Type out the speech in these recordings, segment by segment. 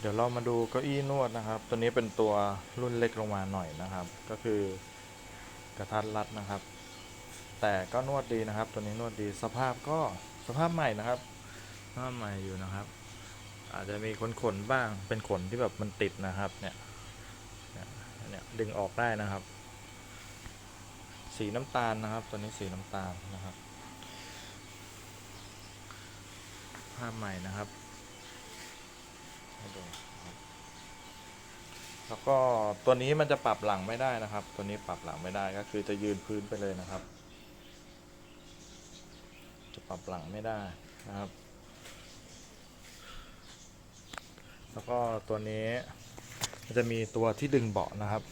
เดี๋ยวเรามาดูเก้าอี้นวดนะครับ ตัวนี้เป็นตัวรุ่นเล็กลงมาหน่อยนะครับ ก็คือกระทัดรัดนะครับ แต่ก็นวดดีนะครับ ตัวนี้นวดดีสภาพก็สภาพใหม่นะครับสภาพใหม่อยู่นะครับ อาจจะมีขนขนบ้างเป็นขนที่แบบมันติดนะครับเนี่ยเนี่ยเนี่ยดึงออกได้นะครับ สีน้ำตาลนะครับ ตัวนี้สีน้ำตาลนะครับ ภาพใหม่นะครับ ให้ดูครับแล้วก็ตัวนี้มันจะปรับหลังไม่ได้นะครับ ตัวนี้ปรับหลังไม่ได้ก็คือจะยืนพื้นไปเลยนะครับ จะปรับหลังไม่ได้นะครับ แล้วก็ตัวนี้มันจะมีตัวที่ดึงเบาะนะครับ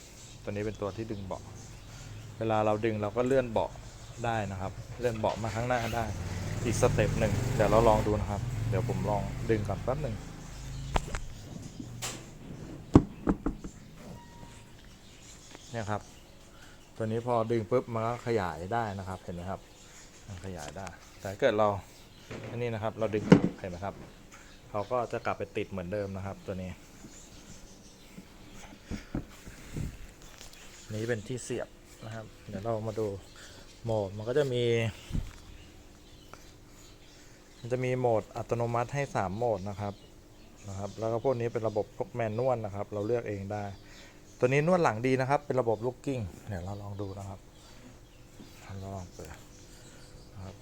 ตัวนี้เป็นตัวที่ดึงเบาะ เวลาเราดึงเราก็เลื่อนเบาะได้นะครับ เลื่อนเบาะมาข้างหน้าได้ อีกสเต็ปหนึ่งเดี๋ยวเราลองดูนะครับ เดี๋ยวผมลองดึงก่อนแป๊บหนึ่ง เนี่ยครับ ตัวนี้พอดึงปุ๊บมันก็ขยายได้นะครับ เห็นไหมครับ มันขยายได้ แต่เกิดเราอันนี้นะครับ เราดึงเห็นไหมครับเขาก็จะกลับไปติดเหมือนเดิมนะครับ ตัวนี้ นี้เป็นที่เสียบนะครับ เดี๋ยวเรามาดูโหมดมันก็จะมี มันจะมีโหมดอัตโนมัติให้ 3 โหมดนะครับนะครับ แล้วก็พวกนี้เป็นระบบพวกแมนนวลนะครับ เราเลือกเองได้ ตัวนี้นวดหลังดีนะครับ เป็นระบบลูกกิ้งเดี๋ยวเราลองดูนะครับเราลองเปิดนะครับ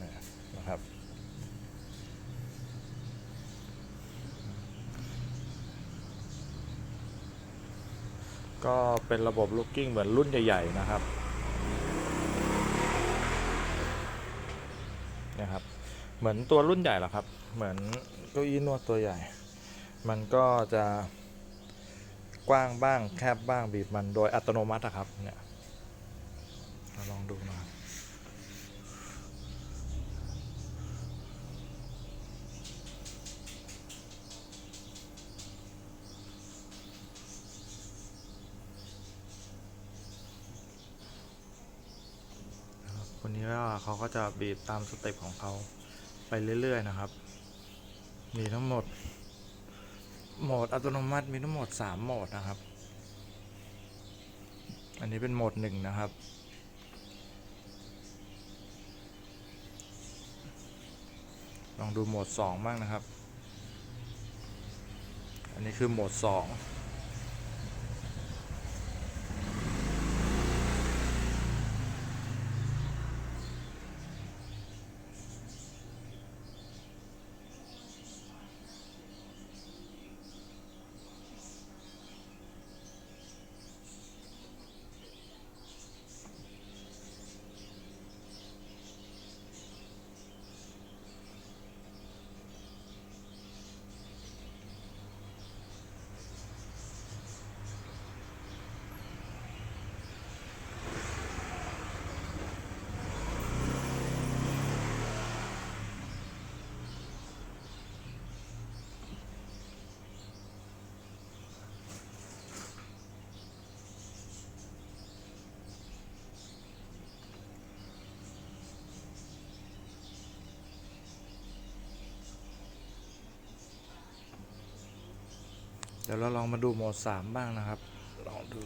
นี่นะครับก็เป็นระบบลูกกิ้งเหมือนรุ่นใหญ่ ๆ นะครับนี่ยครับ เหมือนตัวรุ่นใหญ่หละครับ เหมือนเก้าอี้นวดตัวใหญ่ มันก็จะกว้างบ้างแคบบ้างบีบมันโดยอัตโนมัติครับเนี่ยเราลองดูนะครับวันนี้ก็เขาก็จะบีบตามสเต็ปของเขาไปเรื่อย ๆ นะครับ มีทั้งหมด โหมดอัตโนมัติมีทั้งหมด3โหมดนะครับ อันนี้เป็นโหมดหนึ่งนะครับ ลองดูโหมด2บ้างนะครับ อันนี้คือโหมด2 ดี๋ยวเราลองมาดูโหมด3บ้างนะครับ ลองดู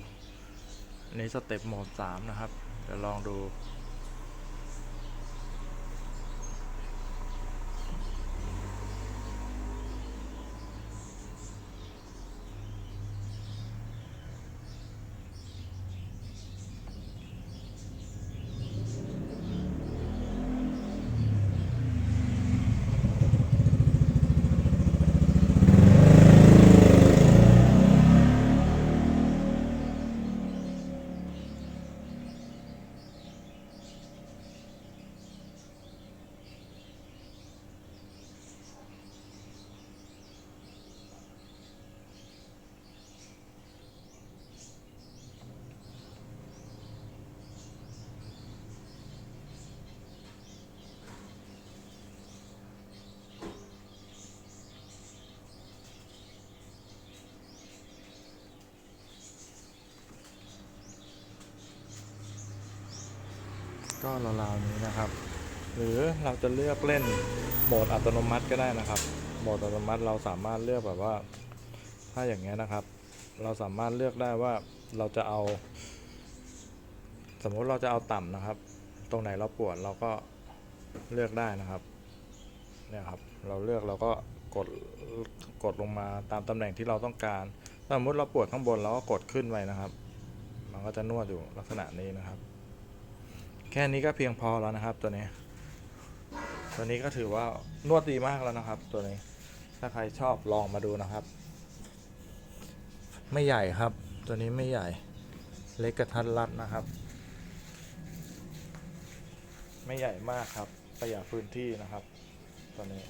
นนี้สเต็ปโหมด3นะครับ เดี๋ยวลองดู ก็ราวๆนี้นะครับ หรือเราจะเลือกเล่นโหมดอัตโนมัติก็ได้นะครับ โหมดอัตโนมัติเราสามารถเลือกแบบว่า ถ้าอย่างเงี้ยนะครับ เราสามารถเลือกได้ว่าเราจะเอา สมมุติเราจะเอาต่ำนะครับ ตรงไหนเราปวดเราก็เลือกได้นะครับเนี่ยครับ เราเลือกเราก็กดกดลงมาตามตำแหน่งที่เราต้องการสมมติเราปวดข้างบนเราก็กดขึ้นไปนะครับ มันก็จะนวดอยู่ลักษณะนี้นะครับ แค่นี้ก็เพียงพอแล้วนะครับตัวนี้ ตัวนี้ก็ถือว่านวดดีมากแล้วนะครับ ตัวนี้ ถ้าใครชอบลองมาดูนะครับ ไม่ใหญ่ครับ ตัวนี้ไม่ใหญ่ เล็กกระทัดรัดนะครับ ไม่ใหญ่มากครับ ประหยัดพื้นที่นะครับ ตัวนี้